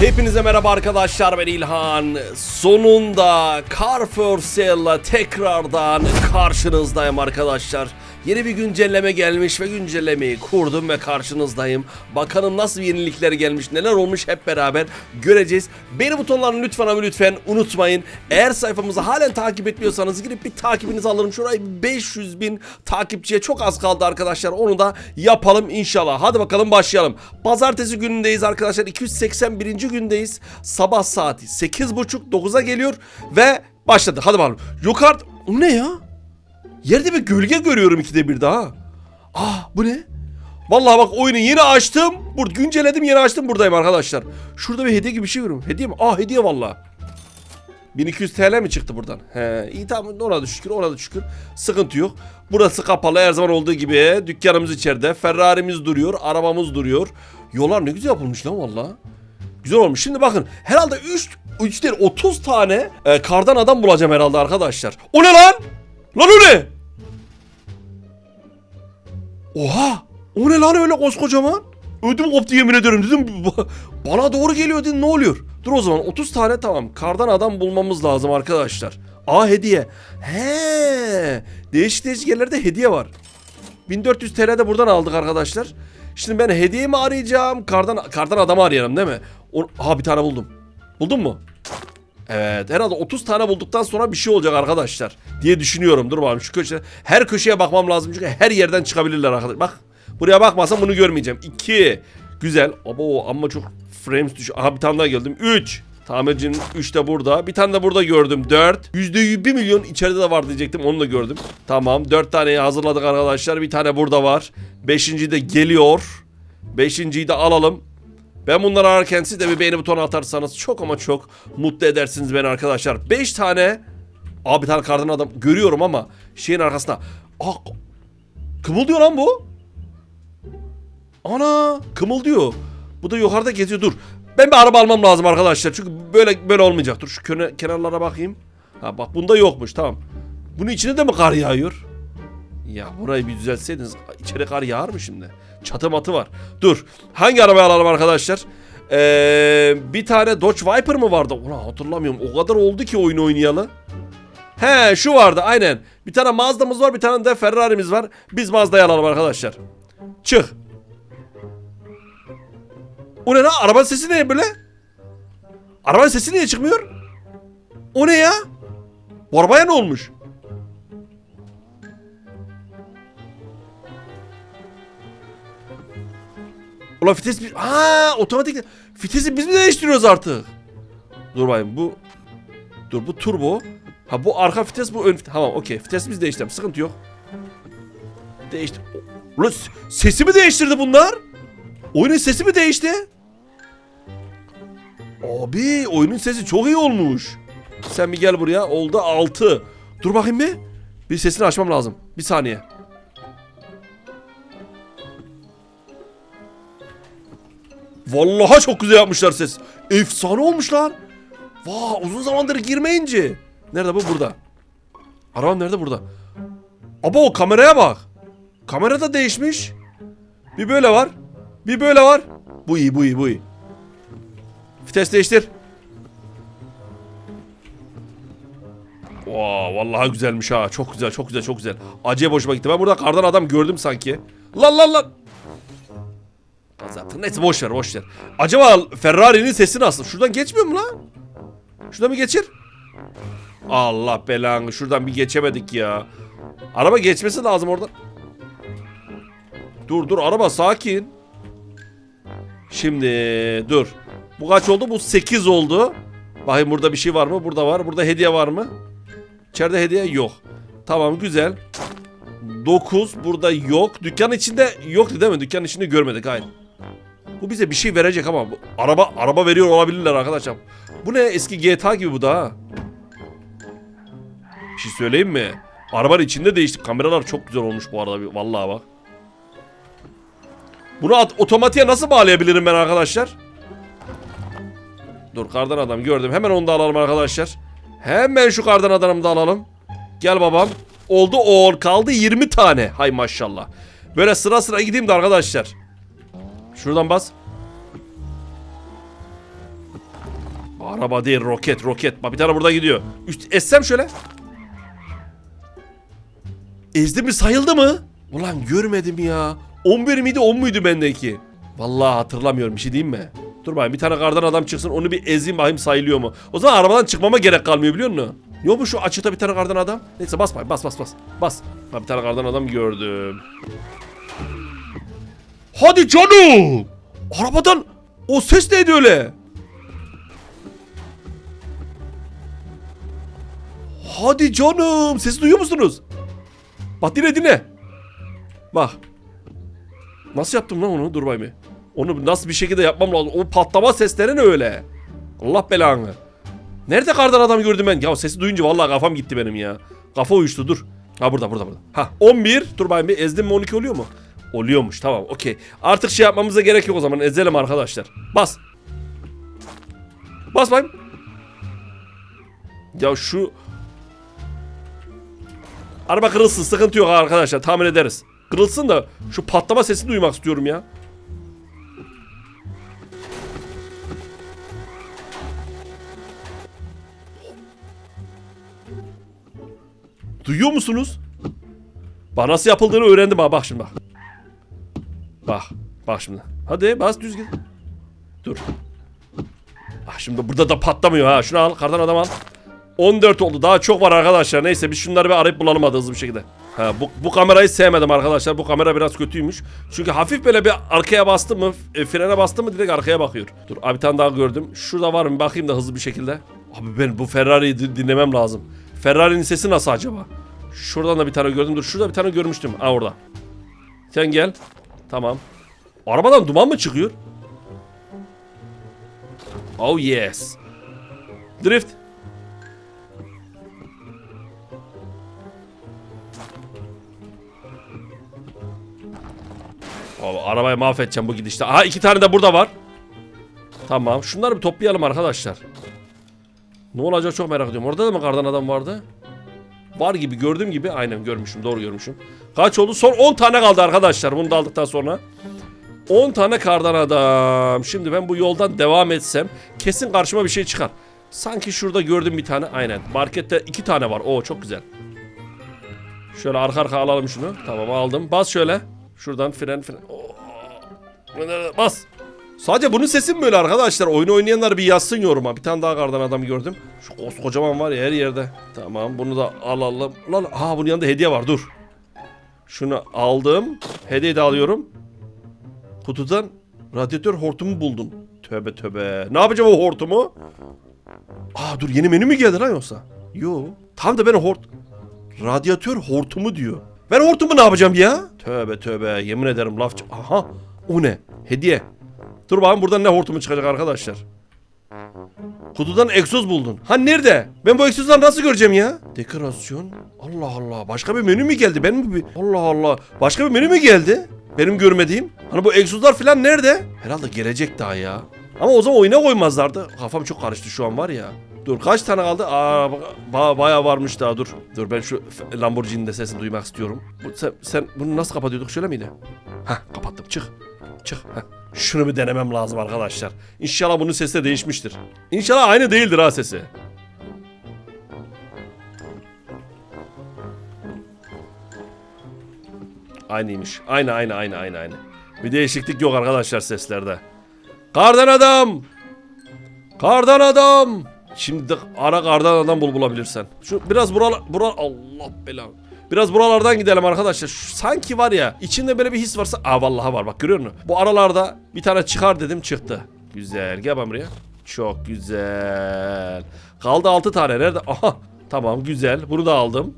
Hepinize merhaba arkadaşlar ben İlhan. Sonunda Car for Sale'la tekrardan karşınızdayım arkadaşlar. Yeni bir güncelleme gelmiş ve güncellemeyi kurdum ve karşınızdayım. Bakalım nasıl yenilikler gelmiş, neler olmuş hep beraber göreceğiz. Beni butonlarını lütfen ama lütfen unutmayın. Eğer sayfamızı halen takip etmiyorsanız girip bir takibinizi alırım. Şurayı 500 bin takipçiye çok az kaldı arkadaşlar. Onu da yapalım inşallah. Hadi bakalım başlayalım. Pazartesi günündeyiz arkadaşlar. 281. gündeyiz. Sabah saati 8.30-9'a geliyor ve başladı. Hadi bakalım. Yukarı... O ne ya? Yerde bir gölge görüyorum ikide bir daha. Ah bu ne? Vallahi bak oyunu yeni açtım. Burada güncelledim yeni açtım buradayım arkadaşlar. Şurada bir hediye gibi bir şey görüyorum. Hediye mi? Ah hediye vallahi. 1200 TL mi çıktı buradan? He, iyi tamam ona da şükür ona da şükür. Sıkıntı yok. Burası kapalı her zaman olduğu gibi. Dükkanımız içeride. Ferrari'miz duruyor. Arabamız duruyor. Yollar ne güzel yapılmış lan valla. Güzel olmuş. Şimdi bakın herhalde 3 3 değil 30 tane e, kardan adam bulacağım herhalde arkadaşlar. O ne lan? Lan o ne? Oha! O ne lan öyle koskocaman? Ödüm koptu yemin ederim dedim. Bana doğru geliyor dedim ne oluyor? Dur o zaman 30 tane tamam. Kardan adam bulmamız lazım arkadaşlar. Aa hediye. He! Değişik değişik yerlerde hediye var. 1400 TL de buradan aldık arkadaşlar. Şimdi ben hediye mi arayacağım? Kardan kardan adamı arayalım değil mi? O, aha bir tane buldum. Buldun mu? Evet herhalde 30 tane bulduktan sonra bir şey olacak arkadaşlar diye düşünüyorum. Dur bakalım şu köşe her köşeye bakmam lazım çünkü her yerden çıkabilirler arkadaşlar. Bak buraya bakmasam bunu görmeyeceğim. 2 güzel Abo ama çok frames düş. Aha bir tane daha geldim. 3 Tamircinin 3 de burada. Bir tane de burada gördüm. 4. %1 milyon içeride de var diyecektim. Onu da gördüm. Tamam. 4 taneyi hazırladık arkadaşlar. Bir tane burada var. 5. de geliyor. 5.yi de alalım. Ben bunları ararken siz de bir beğeni butonu atarsanız çok ama çok mutlu edersiniz beni arkadaşlar. 5 tane Abi tane kardan adam görüyorum ama şeyin arkasında. Aa, kımıldıyor lan bu. Ana kımıldıyor. Bu da yukarıda geziyor dur. Ben bir araba almam lazım arkadaşlar. Çünkü böyle böyle olmayacak. Dur şu köne, kenarlara bakayım. Ha bak bunda yokmuş tamam. Bunun içine de mi kar yağıyor? Ya burayı bir düzeltseydiniz içeri kar yağar mı şimdi? Çatı matı var. Dur. Hangi arabayı alalım arkadaşlar? Ee, bir tane Dodge Viper mı vardı? Ulan hatırlamıyorum. O kadar oldu ki oyun oynayalı. He şu vardı aynen. Bir tane Mazda'mız var bir tane de Ferrari'miz var. Biz Mazda'yı alalım arkadaşlar. Çık. O ne lan? Arabanın sesi ne böyle? Arabanın sesi niye çıkmıyor? O ne ya? Bu arabaya ne olmuş? Ulan vites bir... Aa otomatik... Vitesi biz mi değiştiriyoruz artık? Dur bakayım bu... Dur bu turbo. Ha bu arka vites bu ön vites. Tamam okey. Vites biz değiştirdim. Sıkıntı yok. Değişti. Ulan sesi mi değiştirdi bunlar? Oyunun sesi mi değişti? Abi oyunun sesi çok iyi olmuş. Sen bir gel buraya. Oldu 6. Dur bakayım bir. Bir sesini açmam lazım. Bir saniye. Vallahi çok güzel yapmışlar ses. Efsane olmuş lan. Vaa uzun zamandır girmeyince. Nerede bu? Burada. Arabam nerede? Burada. Aba o kameraya bak. Kamera da değişmiş. Bir böyle var. Bir böyle var. Bu iyi bu iyi bu iyi. Vites değiştir. Vaa vallahi güzelmiş ha. Çok güzel çok güzel çok güzel. Acayip hoşuma gitti. Ben burada kardan adam gördüm sanki. Lan lan lan. Zaten neyse boş ver boş ver. Acaba Ferrari'nin sesi nasıl? Şuradan geçmiyor mu lan? Şuradan bir geçir. Allah belanı şuradan bir geçemedik ya. Araba geçmesi lazım oradan. Dur dur araba sakin. Şimdi dur. Bu kaç oldu? Bu 8 oldu. Bakayım burada bir şey var mı? Burada var. Burada hediye var mı? İçeride hediye yok. Tamam güzel. 9 burada yok. Dükkanın içinde yoktu değil mi? Dükkanın içinde görmedik hayır. Bu bize bir şey verecek ama bu araba araba veriyor olabilirler arkadaşlar. Bu ne eski GTA gibi bu da ha. Bir şey söyleyeyim mi? Arabanın içinde değişti. Kameralar çok güzel olmuş bu arada. Vallahi bak. Bunu at- otomatiğe nasıl bağlayabilirim ben arkadaşlar? Dur kardan adam gördüm. Hemen onu da alalım arkadaşlar. Hemen şu kardan adamı da alalım. Gel babam. Oldu o kaldı 20 tane. Hay maşallah. Böyle sıra sıra gideyim de arkadaşlar. Şuradan bas. Araba değil roket roket. Bak bir tane burada gidiyor. Üst, essem şöyle. Ezdi mi sayıldı mı? Ulan görmedim ya. 11 miydi 10 muydu bendeki? Vallahi hatırlamıyorum bir şey diyeyim mi? Dur bakayım bir tane kardan adam çıksın onu bir ezeyim bakayım sayılıyor mu? O zaman arabadan çıkmama gerek kalmıyor biliyor musun? Yok mu şu açıkta bir tane kardan adam? Neyse bas bakayım bas bas bas. Bas. Bak bir tane kardan adam gördüm. Hadi canım. Arabadan o ses neydi öyle? Hadi canım. Sesi duyuyor musunuz? Bak dinle dinle. Bak. Nasıl yaptım lan onu? Dur bakayım. bir. Onu nasıl bir şekilde yapmam lazım? O patlama sesleri ne öyle? Allah belanı. Nerede kardan adam gördüm ben? Ya sesi duyunca vallahi kafam gitti benim ya. Kafa uyuştu dur. Ha burada burada burada. Ha 11. Dur bakayım bir ezdim mi 12 oluyor mu? Oluyormuş tamam okey. Artık şey yapmamıza gerek yok o zaman ezelim arkadaşlar. Bas. Bas bakayım. Ya şu... Araba kırılsın sıkıntı yok arkadaşlar tahmin ederiz. Kırılsın da şu patlama sesini duymak istiyorum ya. Duyuyor musunuz? Bak nasıl yapıldığını öğrendim ha bak şimdi bak. Bak bak şimdi. Hadi bas düz git. Dur. Bak şimdi burada da patlamıyor ha. Şunu al kardan adam al. 14 oldu. Daha çok var arkadaşlar. Neyse biz şunları bir arayıp bulalım hadi hızlı bir şekilde. Ha, bu, bu kamerayı sevmedim arkadaşlar. Bu kamera biraz kötüymüş. Çünkü hafif böyle bir arkaya bastı mı, e, frene bastı mı direkt arkaya bakıyor. Dur abi bir tane daha gördüm. Şurada var mı bakayım da hızlı bir şekilde. Abi ben bu Ferrari'yi di- dinlemem lazım. Ferrari'nin sesi nasıl acaba? Şuradan da bir tane gördüm. Dur şurada bir tane görmüştüm. Ha orada. Sen gel. Tamam. Arabadan duman mı çıkıyor? Oh yes. Drift. Abi, arabayı mahvedeceğim bu gidişte. Aha iki tane de burada var. Tamam. Şunları bir toplayalım arkadaşlar. Ne olacak çok merak ediyorum. Orada da mı kardan adam vardı? Var gibi gördüğüm gibi. Aynen görmüşüm. Doğru görmüşüm. Kaç oldu? Son 10 tane kaldı arkadaşlar. Bunu da aldıktan sonra. 10 tane kardan adam. Şimdi ben bu yoldan devam etsem kesin karşıma bir şey çıkar. Sanki şurada gördüm bir tane. Aynen. Markette iki tane var. Oo çok güzel. Şöyle arka arka alalım şunu. Tamam aldım. Bas şöyle. Şuradan fren fren. Oo. Bas. Sadece bunun sesi mi böyle arkadaşlar? Oyunu oynayanlar bir yazsın yoruma. Bir tane daha kardan adam gördüm. Şu koskocaman var ya her yerde. Tamam bunu da alalım. Lan ha bunun yanında hediye var dur. Şunu aldım. Hediye de alıyorum. Kutudan radyatör hortumu buldum. Tövbe tövbe. Ne yapacağım o hortumu? Aa dur yeni menü mü geldi lan yoksa? Yo. Tam da ben hort... Radyatör hortumu diyor. Ben hortumu ne yapacağım ya? Tövbe tövbe yemin ederim laf... Aha o ne? Hediye. Dur bakalım buradan ne hortumu çıkacak arkadaşlar. Kutudan egzoz buldun. Ha nerede? Ben bu egzozları nasıl göreceğim ya? Dekorasyon. Allah Allah. Başka bir menü mü geldi? Ben mi. Allah Allah. Başka bir menü mü geldi? Benim görmediğim. Hani bu egzozlar falan nerede? Herhalde gelecek daha ya. Ama o zaman oyuna koymazlardı. Kafam çok karıştı şu an var ya. Dur kaç tane kaldı? Aa ba- bayağı varmış daha dur. Dur ben şu Lamborghini'nin de sesini duymak istiyorum. Bu, sen, sen bunu nasıl kapatıyorduk şöyle miydi? Hah kapattım çık. Çık. Heh. Şunu bir denemem lazım arkadaşlar. İnşallah bunun sesi de değişmiştir. İnşallah aynı değildir ha sesi. Aynıymış. Aynı aynı aynı aynı aynı. Bir değişiklik yok arkadaşlar seslerde. Kardan adam! Kardan adam! Şimdi ara kardan adam bul bulabilirsen. Şu biraz buralar bura Allah belanı. Biraz buralardan gidelim arkadaşlar. Şu, sanki var ya içinde böyle bir his varsa aa vallahi var bak görüyor musun? Bu aralarda bir tane çıkar dedim çıktı. Güzel gel ben buraya. Çok güzel. Kaldı 6 tane nerede? Aha tamam güzel bunu da aldım.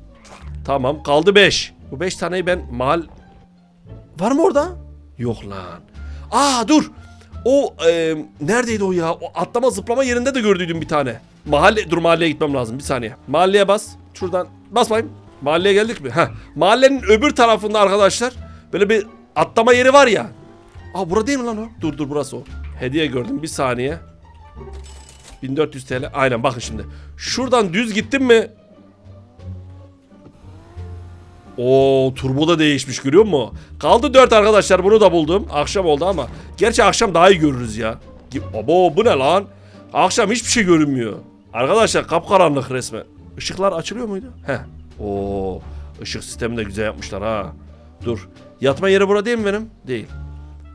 Tamam kaldı 5. Bu 5 taneyi ben mahal... Var mı orada? Yok lan. Aa dur. O e, neredeydi o ya? O atlama zıplama yerinde de gördüydüm bir tane. Mahalle dur mahalleye gitmem lazım bir saniye. Mahalleye bas. Şuradan bas. Mahalleye geldik mi? Heh. Mahallenin öbür tarafında arkadaşlar böyle bir atlama yeri var ya. Aa burada değil mi lan o? Dur dur burası o. Hediye gördüm bir saniye. 1400 TL. Aynen bakın şimdi. Şuradan düz gittim mi? Oo turbo da değişmiş görüyor musun? Kaldı 4 arkadaşlar bunu da buldum. Akşam oldu ama. Gerçi akşam daha iyi görürüz ya. Abo bu ne lan? Akşam hiçbir şey görünmüyor. Arkadaşlar kapkaranlık resmen. Işıklar açılıyor muydu? He. Oo, ışık sistemi de güzel yapmışlar ha. Dur. Yatma yeri bura değil mi benim? Değil.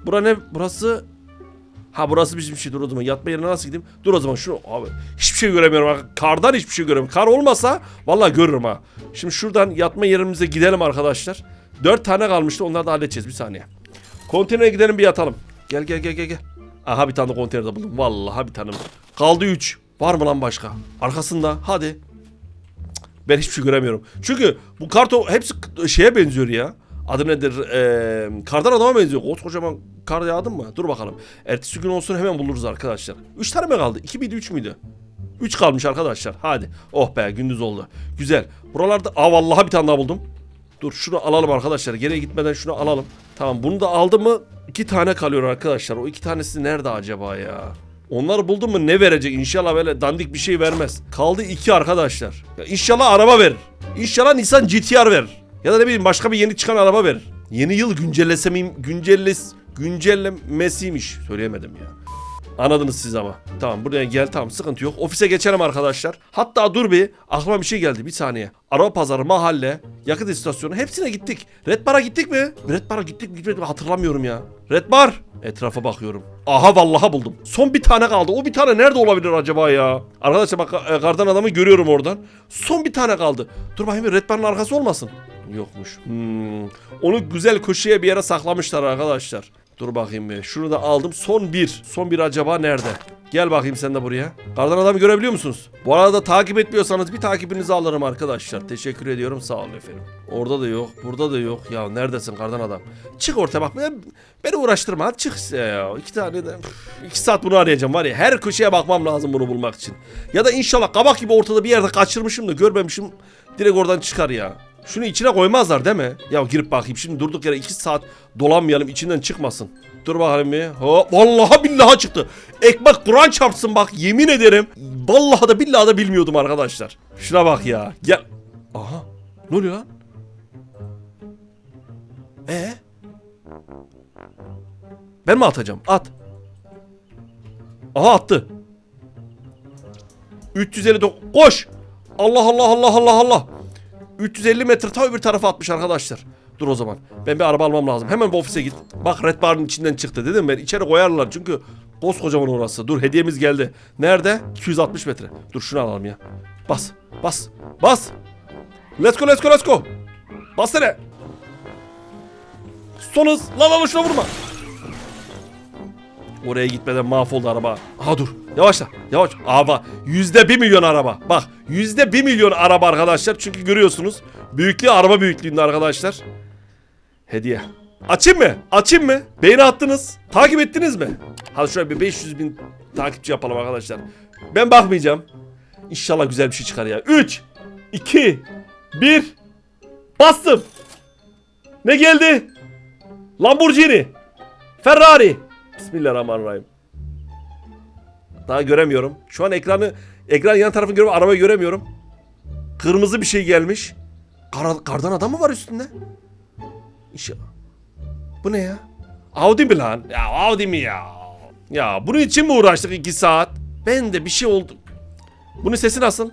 Bura ne? Burası Ha burası bizim şey dur o zaman yatma yerine nasıl gideyim? Dur o zaman şunu abi hiçbir şey göremiyorum. Kardan hiçbir şey göremiyorum. Kar olmasa vallahi görürüm ha. Şimdi şuradan yatma yerimize gidelim arkadaşlar. Dört tane kalmıştı onları da halledeceğiz bir saniye. Konteynere gidelim bir yatalım. Gel gel gel gel gel. Aha bir tane de konteynerde buldum. Vallahi bir tane. Kaldı 3. Var mı lan başka? Arkasında. Hadi. Ben hiçbir şey göremiyorum. Çünkü bu karto hepsi şeye benziyor ya. Adı nedir? Ee, kardan adama benziyor. Koskocaman kar yağdı mı? Dur bakalım. Ertesi gün olsun hemen buluruz arkadaşlar. 3 tane mi kaldı? 2 miydi 3 müydü? 3 kalmış arkadaşlar. Hadi. Oh be gündüz oldu. Güzel. Buralarda... Aa vallahi bir tane daha buldum. Dur şunu alalım arkadaşlar. Geriye gitmeden şunu alalım. Tamam bunu da aldı mı iki tane kalıyor arkadaşlar. O iki tanesi nerede acaba ya? Onları buldum mu ne verecek? İnşallah böyle dandik bir şey vermez. Kaldı iki arkadaşlar. Ya inşallah araba verir. İnşallah Nissan GTR verir. Ya da ne bileyim başka bir yeni çıkan araba verir. Yeni yıl güncellese miyim? Güncelles güncellemesiymiş. Söyleyemedim ya. Anladınız siz ama. Tamam buraya gel tamam sıkıntı yok. Ofise geçelim arkadaşlar. Hatta dur bir aklıma bir şey geldi bir saniye. Araba pazarı, mahalle, yakıt istasyonu hepsine gittik. Red Bar'a gittik mi? Red Bar'a gittik mi gitmedik mi hatırlamıyorum ya. Red Bar. Etrafa bakıyorum. Aha vallahi buldum. Son bir tane kaldı. O bir tane nerede olabilir acaba ya? Arkadaşlar bak e, kardan adamı görüyorum oradan. Son bir tane kaldı. Dur bakayım Red Bar'ın arkası olmasın. Yokmuş. Hmm. Onu güzel köşeye bir yere saklamışlar arkadaşlar. Dur bakayım bir. Şunu da aldım. Son bir. Son bir acaba nerede? Gel bakayım sen de buraya. Kardan adamı görebiliyor musunuz? Bu arada takip etmiyorsanız bir takibinizi alırım arkadaşlar. Teşekkür ediyorum. Sağ olun efendim. Orada da yok. Burada da yok. Ya neredesin kardan adam? Çık ortaya bak. Ben, beni uğraştırma. Hadi çık ya. İki tane de. Üf, iki saat bunu arayacağım var ya. Her köşeye bakmam lazım bunu bulmak için. Ya da inşallah kabak gibi ortada bir yerde kaçırmışım da görmemişim. Direkt oradan çıkar ya. Şunu içine koymazlar değil mi? Ya girip bakayım şimdi durduk yere 2 saat dolanmayalım içinden çıkmasın. Dur bakalım bir. Hop vallahi billahi çıktı. Ekmek Kur'an çarpsın bak yemin ederim. Vallahi da billahi da bilmiyordum arkadaşlar. Şuna bak ya. Gel. Aha. Ne oluyor lan? Ee? Ben mi atacağım? At. Aha attı. 359. Koş. Allah Allah Allah Allah Allah. 350 metre ta öbür tarafa atmış arkadaşlar. Dur o zaman. Ben bir araba almam lazım. Hemen bu ofise git. Bak Red Bar'ın içinden çıktı dedim ben. İçeri koyarlar çünkü koskocaman orası. Dur hediyemiz geldi. Nerede? 260 metre. Dur şunu alalım ya. Bas. Bas. Bas. Let's go let's go let's go. Bas sene. Son hız. Lan lan şuna vurma. Oraya gitmeden mahvoldu araba. Ha dur. Yavaşla. Yavaş. Ama yüzde bir milyon araba. Bak yüzde bir milyon araba arkadaşlar. Çünkü görüyorsunuz. Büyüklüğü araba büyüklüğünde arkadaşlar. Hediye. Açayım mı? Açayım mı? Beğeni attınız. Takip ettiniz mi? Hadi şöyle bir 500 bin takipçi yapalım arkadaşlar. Ben bakmayacağım. İnşallah güzel bir şey çıkar ya. 3, 2, 1. Bastım. Ne geldi? Lamborghini. Ferrari. Bismillahirrahmanirrahim. Daha göremiyorum. Şu an ekranı ekran yan tarafını görüyorum. Arabayı göremiyorum. Kırmızı bir şey gelmiş. Kar, kardan adam mı var üstünde? İnşallah. Bu ne ya? Audi mi lan? Ya Audi mi ya? Ya bunun için mi uğraştık iki saat? Ben de bir şey oldu. Bunun sesi nasıl?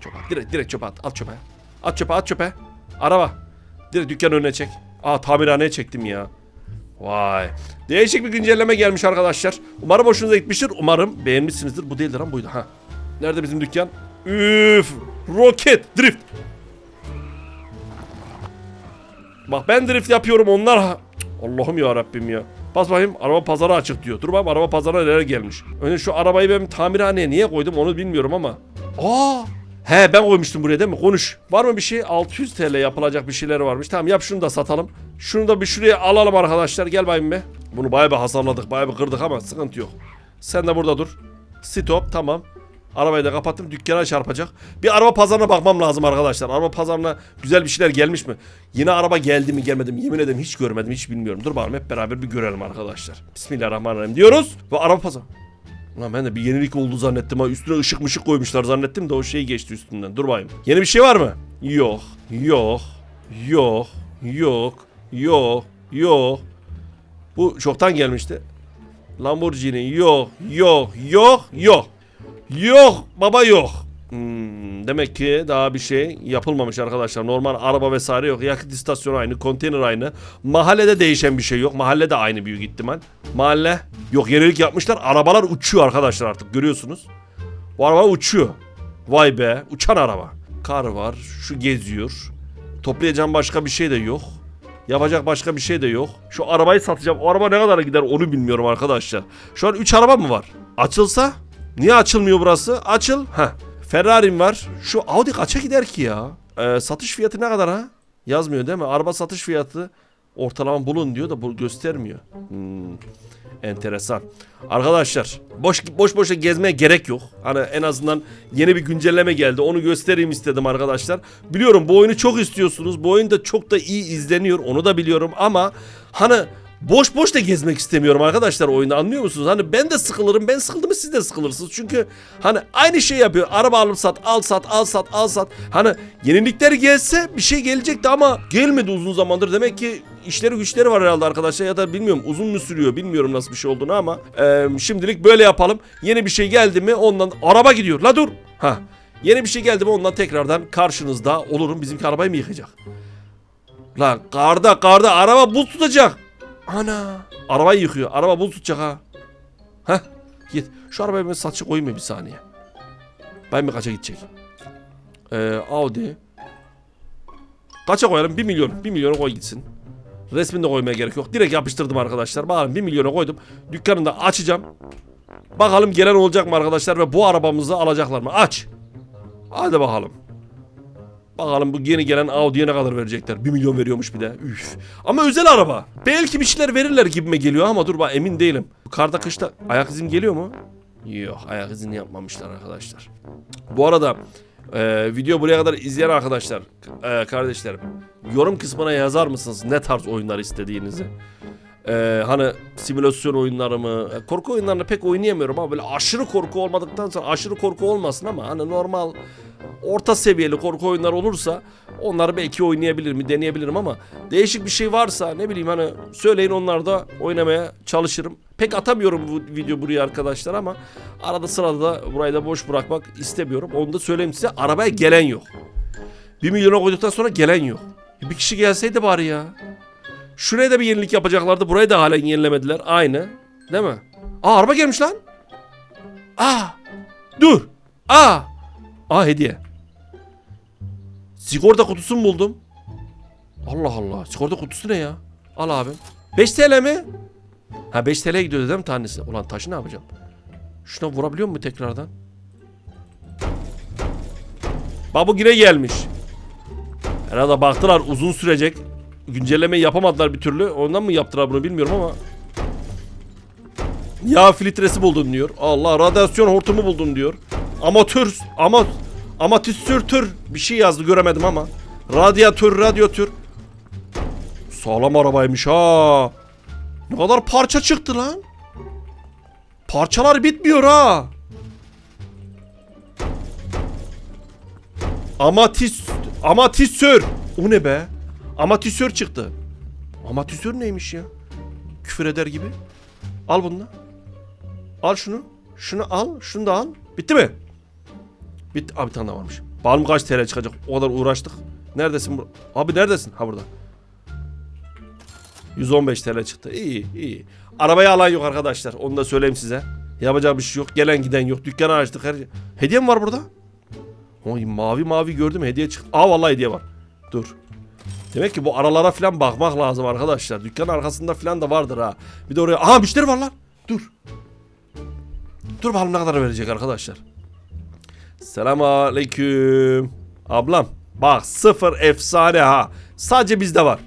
Çöpe at. Direkt, direkt çöpe at. At çöpe. At çöpe at çöpe. Araba. Direkt dükkan önüne çek. Aa tamirhaneye çektim ya. Vay. Değişik bir güncelleme gelmiş arkadaşlar. Umarım hoşunuza gitmiştir. Umarım beğenmişsinizdir. Bu değildir ama buydu. Ha. Nerede bizim dükkan? Üf. Roket. Drift. Bak ben drift yapıyorum onlar. Allah'ım ya Rabbim ya. Bas bakayım araba pazarı açık diyor. Dur bakayım araba pazarına neler gelmiş. Önce şu arabayı ben tamirhaneye niye koydum onu bilmiyorum ama. Aa! He ben koymuştum buraya değil mi? Konuş. Var mı bir şey? 600 TL yapılacak bir şeyler varmış. Tamam yap şunu da satalım. Şunu da bir şuraya alalım arkadaşlar. Gel bakayım be. Bunu bayağı bir hasarladık. Bayağı bir kırdık ama sıkıntı yok. Sen de burada dur. Stop tamam. Arabayı da kapattım. Dükkana çarpacak. Bir araba pazarına bakmam lazım arkadaşlar. Araba pazarına güzel bir şeyler gelmiş mi? Yine araba geldi mi gelmedi mi? Yemin ederim hiç görmedim. Hiç bilmiyorum. Dur bakalım hep beraber bir görelim arkadaşlar. Bismillahirrahmanirrahim diyoruz. Ve araba pazarı. Ulan ben de bir yenilik oldu zannettim ha. Üstüne ışık mışık koymuşlar zannettim de o şey geçti üstünden. Dur bakayım. Yeni bir şey var mı? Yok. Yok. Yok. Yok. Yok. Yok. Bu çoktan gelmişti. Lamborghini yok, yok, yok, yok. Yok baba yok. Hmm, demek ki daha bir şey yapılmamış arkadaşlar. Normal araba vesaire yok. Yakıt istasyonu aynı, konteyner aynı. Mahallede değişen bir şey yok. Mahalle de aynı büyük ihtimal. Mahalle yok yenilik yapmışlar. Arabalar uçuyor arkadaşlar artık görüyorsunuz. Bu araba uçuyor. Vay be uçan araba. Kar var şu geziyor. Toplayacağım başka bir şey de yok. Yapacak başka bir şey de yok. Şu arabayı satacağım. O araba ne kadar gider onu bilmiyorum arkadaşlar. Şu an 3 araba mı var? Açılsa? Niye açılmıyor burası? Açıl. Heh. Ferrari'm var. Şu Audi kaça gider ki ya? Ee, satış fiyatı ne kadar ha? Yazmıyor değil mi? Araba satış fiyatı ortalama bulun diyor da bu göstermiyor. Hmm. Enteresan. Arkadaşlar boş boş boşa gezmeye gerek yok. Hani en azından yeni bir güncelleme geldi. Onu göstereyim istedim arkadaşlar. Biliyorum bu oyunu çok istiyorsunuz. Bu oyun da çok da iyi izleniyor. Onu da biliyorum ama hani boş boş da gezmek istemiyorum arkadaşlar oyunu anlıyor musunuz? Hani ben de sıkılırım. Ben sıkıldım siz de sıkılırsınız. Çünkü hani aynı şey yapıyor. Araba alıp sat, al sat, al sat, al sat. Hani yenilikler gelse bir şey gelecekti ama gelmedi uzun zamandır. Demek ki işleri güçleri var herhalde arkadaşlar ya da bilmiyorum uzun mu sürüyor bilmiyorum nasıl bir şey olduğunu ama e, şimdilik böyle yapalım. Yeni bir şey geldi mi ondan araba gidiyor. La dur. Ha. Yeni bir şey geldi mi ondan tekrardan karşınızda olurum. Bizimki arabayı mı yıkacak? La karda karda araba buz tutacak. Ana. Arabayı yıkıyor. Araba buz tutacak ha. Heh. Git. Şu arabayı ben satışa koyayım mı bir saniye? Ben mi kaça gidecek? Ee, Audi. Kaça koyalım? 1 milyon. 1 milyona koy gitsin. Resmini de koymaya gerek yok. Direkt yapıştırdım arkadaşlar. Bakalım 1 milyona koydum. Dükkanını da açacağım. Bakalım gelen olacak mı arkadaşlar ve bu arabamızı alacaklar mı? Aç. Hadi bakalım. Bakalım bu yeni gelen Audi'ye ne kadar verecekler. 1 milyon veriyormuş bir de. Üf. Ama özel araba. Belki bir şeyler verirler gibime geliyor ama dur bak emin değilim. Karda kışta ayak izin geliyor mu? Yok ayak izini yapmamışlar arkadaşlar. Bu arada e, video buraya kadar izleyen arkadaşlar, e, kardeşlerim yorum kısmına yazar mısınız ne tarz oyunlar istediğinizi? E, hani simülasyon oyunları mı? E, korku oyunlarını pek oynayamıyorum ama böyle aşırı korku olmadıktan sonra aşırı korku olmasın ama hani normal orta seviyeli korku oyunları olursa onları belki oynayabilirim, deneyebilirim ama değişik bir şey varsa ne bileyim hani söyleyin onlar da oynamaya çalışırım. Pek atamıyorum bu video buraya arkadaşlar ama arada sırada da burayı da boş bırakmak istemiyorum. Onu da söyleyeyim size arabaya gelen yok. 1 milyona koyduktan sonra gelen yok. E, Bir kişi gelseydi bari ya. Şuraya da bir yenilik yapacaklardı. Burayı da halen yenilemediler. Aynı. Değil mi? Aa araba gelmiş lan. Aa. Dur. Aa. Aa hediye. Sigorta kutusunu buldum. Allah Allah. Sigorta kutusu ne ya? Al abi. 5 TL mi? Ha 5 TL gidiyor değil mi tanesi? Ulan taşı ne yapacağım? Şuna vurabiliyor mu tekrardan? Bak bu yine gelmiş. Herhalde baktılar uzun sürecek. Güncelleme yapamadılar bir türlü. Ondan mı yaptılar bunu bilmiyorum ama. Yağ filtresi buldum diyor. Allah radyasyon hortumu buldum diyor. Amatör ama amatüsürtür bir şey yazdı göremedim ama. Radyatör radyatör. Sağlam arabaymış ha. Ne kadar parça çıktı lan. Parçalar bitmiyor ha. Amatis amatisör. O ne be? Amatisör çıktı. Amatisör neymiş ya? Küfür eder gibi. Al bunu. Al şunu. Şunu al. Şunu da al. Bitti mi? Bitti. Abi bir tane daha varmış. Bakalım kaç TL çıkacak. O kadar uğraştık. Neredesin? bu- Abi neredesin? Ha burada. 115 TL çıktı. İyi iyi. Arabayı alan yok arkadaşlar. Onu da söyleyeyim size. Yapacak bir şey yok. Gelen giden yok. Dükkanı açtık. Her... Hediye mi var burada? Oy mavi mavi gördüm hediye çıktı. Aa vallahi hediye var. Dur. Demek ki bu aralara falan bakmak lazım arkadaşlar. Dükkanın arkasında falan da vardır ha. Bir de oraya... Aha müşteri var lan. Dur. Dur bakalım ne kadar verecek arkadaşlar. Selamun aleyküm. Ablam bak sıfır efsane ha. Sadece bizde var.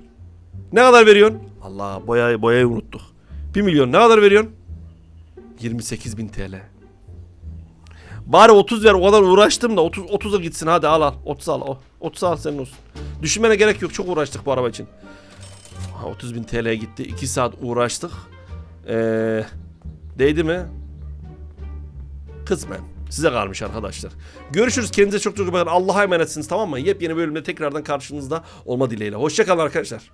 Ne kadar veriyorsun? Allah boyayı boyayı unuttuk. 1 milyon ne kadar veriyorsun? 28 bin TL. Bari 30 ver o kadar uğraştım da 30 30'a gitsin hadi al al. 30 al. o. 30 al senin olsun. Düşünmene gerek yok çok uğraştık bu araba için. Ha, 30 bin TL gitti. 2 saat uğraştık. Ee, değdi mi? Kısmen. Size kalmış arkadaşlar. Görüşürüz. Kendinize çok çok iyi bakın. Allah'a emanetsiniz tamam mı? Yepyeni bölümde tekrardan karşınızda olma dileğiyle. Hoşçakalın arkadaşlar.